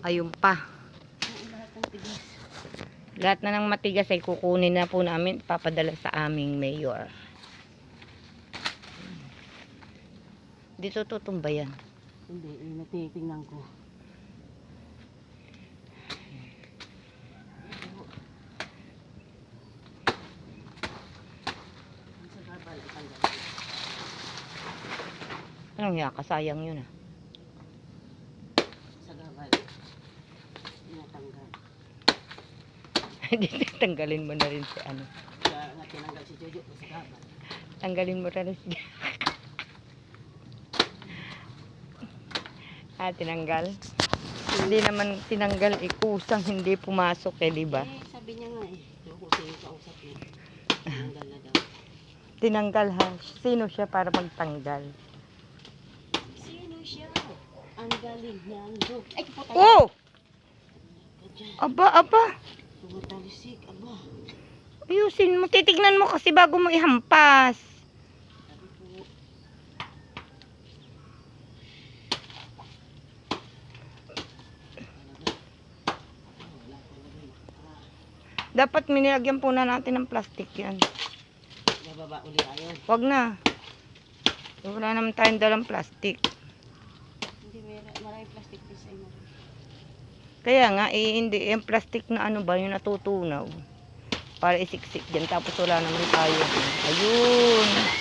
Ayun pa. lahat na ng matigas ay kukunin na po namin, papadala sa aming mayor. Dito tutumba yan. Hindi, eh, natitingnan ko. Sa itanggal. Anong yaka? Sayang yun ah. Sa gabal. Tinatanggal. Hindi tanggalin mo na rin si ano. Kaya nga tinanggal si Jojo sa gabal. Tanggalin mo na rin si Ah, tinanggal. Hindi naman tinanggal, ikusang hindi pumasok eh, di ba? Eh, sabi niya nga eh. Jojo, sige kausap niya. Tinanggal na daw. Tinanggal ha. Sino siya para magtanggal? Siya? Ang galing niya. Ang joke. Ay, kapatay. Oh! Aba, aba. Tumatalisik. Aba. Ayusin mo. Titignan mo kasi bago mo ihampas. Dapat minilagyan po na natin ng plastic yan. Bababa uli ayon. Wag na. Wala naman tayong dalang plastic. Maraming plastic sa inyo. Kaya nga, eh, hindi, yung plastic na ano ba, yung natutunaw. Para isiksik dyan, tapos wala naman tayo. Ayun.